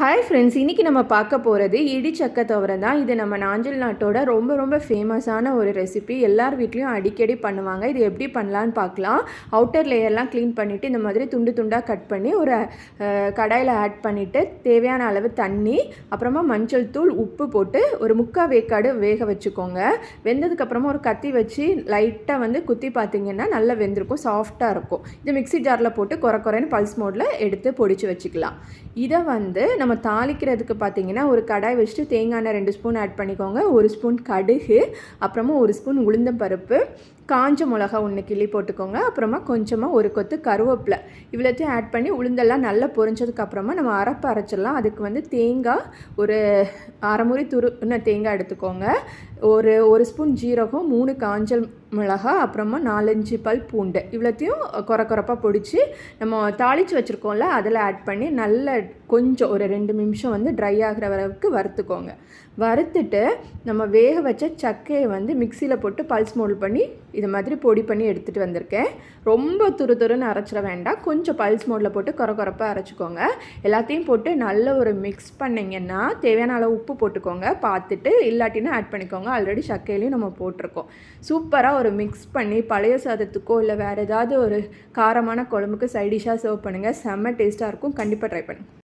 Hi friends இன்றைக்கி நம்ம பார்க்க போகிறது இடிச்சக்க துவரம் தான். இது நம்ம நாஞ்சல் நாட்டோட ரொம்ப ரொம்ப ஃபேமஸான ஒரு ரெசிபி எல்லார் வீட்லேயும் அடிக்கடி பண்ணுவாங்க. இது எப்படி பண்ணலான்னு பார்க்கலாம். அவுட்டர் லேயர்லாம் க்ளீன் பண்ணிவிட்டு இந்த மாதிரி துண்டு துண்டாக கட் பண்ணி ஒரு கடாயில் ஆட் பண்ணிவிட்டு தேவையான அளவு தண்ணி அப்புறமா மஞ்சள் தூள் உப்பு போட்டு ஒரு முக்கால் வேக்காடு வேக வச்சுக்கோங்க. வெந்ததுக்கப்புறமா ஒரு கத்தி வச்சு லைட்டாக வந்து குத்தி பார்த்தீங்கன்னா நல்லா வெந்திருக்கும் சாஃப்டாக இருக்கும். இது மிக்ஸி ஜாரில் போட்டு குறை குறைன்னு பல்ஸ் மோடில் எடுத்து பொடிச்சு வச்சுக்கலாம். இதை வந்து நம்ம நம்ம தாளிக்கிறதுக்கு பார்த்தீங்கன்னா ஒரு கடாய் வச்சுட்டு தேங்காய் எண்ணெய் ரெண்டு ஸ்பூன் ஆட் பண்ணிக்கோங்க. ஒரு ஸ்பூன் கடுகு அப்புறமா ஒரு ஸ்பூன் உளுந்தம்பருப்பு காஞ்ச மிளகா ஒன்று கிள்ளி போட்டுக்கோங்க. அப்புறமா கொஞ்சமாக ஒரு கொத்து கருவேப்பிலை. இவ்வளோத்தையும் ஆட் பண்ணி உளுந்தெல்லாம் நல்லா பொரிஞ்சதுக்கப்புறமா நம்ம அரைப்பு அரைச்சிடலாம். அதுக்கு வந்து தேங்காய் ஒரு அரைமுறை துருன தேங்காய் எடுத்துக்கோங்க. ஒரு ஒரு ஸ்பூன் ஜீரகம் மூணு காஞ்சல் மிளகா அப்புறமா நாலஞ்சு பல் பூண்டு. இவ்வளோத்தையும் குறை குறைப்பாக பிடிச்சி நம்ம தாளித்து வச்சுருக்கோம்ல அதில் ஆட் பண்ணி நல்ல கொஞ்சம் ஒரு ரெண்டு நிமிஷம் வந்து ட்ரை ஆகிற அளவுக்கு வறுத்துக்கோங்க. வறுத்துட்டு நம்ம வேக வச்ச சக்கையை வந்து மிக்சியில் போட்டு பல்ஸ் மோல் பண்ணி இது மாதிரி பொடி பண்ணி எடுத்துகிட்டு வந்திருக்கேன். ரொம்ப துரு துருன்னு அரைச்சிட வேண்டாம். கொஞ்சம் பல்ஸ் மோடில் போட்டு குறை குறப்பாக அரைச்சிக்கோங்க. எல்லாத்தையும் போட்டு நல்ல ஒரு மிக்ஸ் பண்ணிங்கன்னா தேவையான அளவு உப்பு போட்டுக்கோங்க. பார்த்துட்டு இல்லாட்டினா ஆட் பண்ணிக்கோங்க. ஆல்ரெடி சக்கையிலையும் நம்ம போட்டிருக்கோம். சூப்பராக ஒரு மிக்ஸ் பண்ணி பழைய சாதத்துக்கோ இல்லை வேறு ஏதாவது ஒரு காரமான குழம்புக்கு சைடிஷாக சர்வ் பண்ணுங்கள் செம்ம டேஸ்ட்டாக இருக்கும். கண்டிப்பாக ட்ரை பண்ணுங்கள்